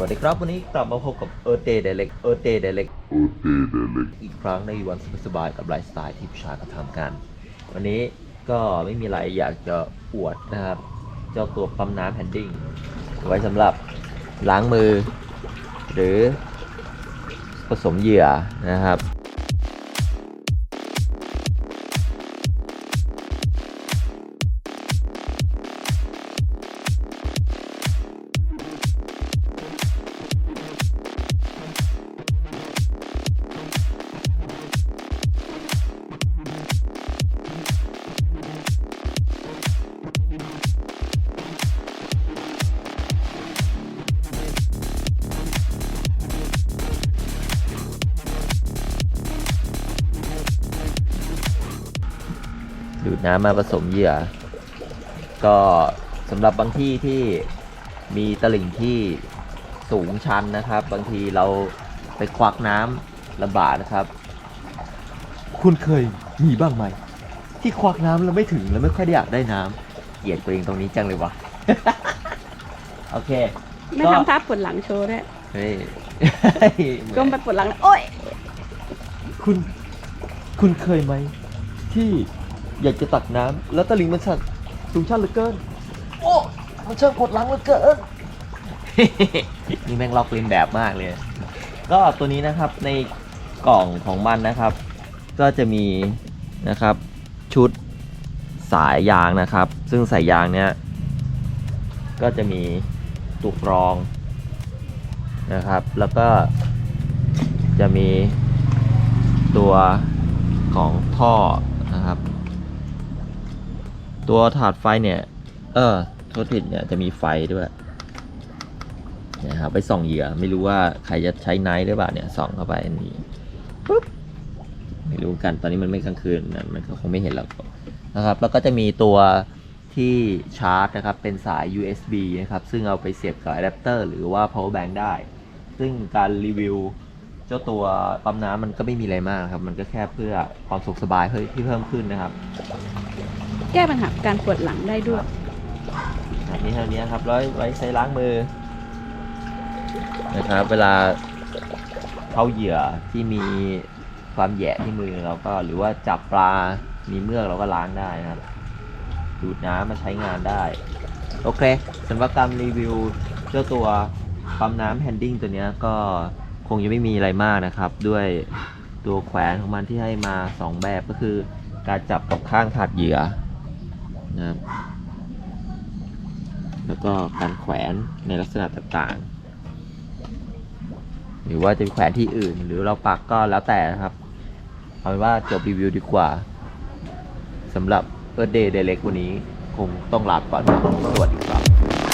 วัสดีครับ วันนี้กลับมาพบกับ Earth Day Direct Earth Day Direct Earth Day Direct อีกครั้งในวันสบายๆกับไลฟ์สไตล์ที่ผู้ชายเขาทำกัน วันนี้ก็ไม่มีอะไรอยากจะอวดนะครับ เจ้าตัวปั๊มน้ำแฮนดิ้งไว้สำหรับล้างมือ หรือผสมเหยื่อนะครับ ดูดน้ำมาผสมเหยื่อ ก็สำหรับบางที่ที่มีตลิ่งที่สูงชันนะครับ บางทีเราไปควักน้ำลำบากนะครับ คุณเคยมีบ้างไหม ที่ควักน้ำแล้วไม่ถึงแล้วไม่ค่อยได้อยากได้น้ำเกลียดตัวเองตรงนี้จังเลยวะ โอเค ไม่ก็ทำท่าปวดหลังโชว์ด้วยเฮ้ยก้มไปปวดหลังแล้วโอ๊ยคุณ คุณเคยไหม ที่ อยากจะตักน้ำแล้วตะลิงมันสั่นสูงชันเหลือเกิน โอ้มันช่างกดหลังเหลือเกิน นี่แม่งล็อกเลียนแบบมากเลย ก็ตัวนี้นะครับในกล่องของมันนะครับ ก็จะมีนะครับชุดสายยางนะครับ ซึ่งสายยางเนี้ยก็จะมีตุกรองนะครับ แล้วก็จะมีตัวของท่อนะครับ ตัวถาดไฟเนี่ย เออโทษผิดเนี่ยจะมีไฟด้วยนะครับไปส่องเหยื่อไม่รู้ว่าใครจะใช้ไนท์หรือเปล่าเนี่ยส่องเข้าไปนี่ปุ๊บไม่รู้กันตอนนี้มันไม่กลางคืนนะมันก็คงไม่เห็นหรอกนะครับ แล้วก็จะมีตัวที่ชาร์จนะครับ เป็นสาย USB นะครับ ซึ่งเอาไปเสียบกับอะแดปเตอร์หรือว่า power bank ได้ ซึ่งการรีวิว เจ้าตัวปั๊มน้ำมันก็ไม่มีอะไรมากครับ มันก็แค่เพื่อความสุขสบายเฮ้ยที่เพิ่มขึ้นนะครับ แก้ปัญหาการปวดหลังได้ด้วยแบบนี้เท่านี้ครับแล้วไว้ใช้ล้างมือนะครับ เวลาเข้าเหยื่อที่มีความแหยะที่มือเราก็หรือว่าจับปลา มีเมือกเราก็ล้างได้นะครับ ดูดน้ำมาใช้งานได้ โอเคสำหรับการรีวิวเจ้าตัวปั๊มน้ำแฮนดิ้งตัวนี้ก็คงยังไม่มีอะไรมากนะครับ ด้วยตัวแขวนของมันที่ให้มา 2 แบบก็คือ การจับกับข้างถาดเหยื่อ นะครับ แล้วก็การแขวนในลักษณะต่างๆ หรือว่าจะแขวนที่อื่น หรือเราปักก็แล้วแต่นะครับ เอาเป็นว่าจบรีวิวดีกว่าสำหรับเอิร์ดเดย์เดเล็กวันนี้คงต้องลาก่อนครับสวัสดีครับ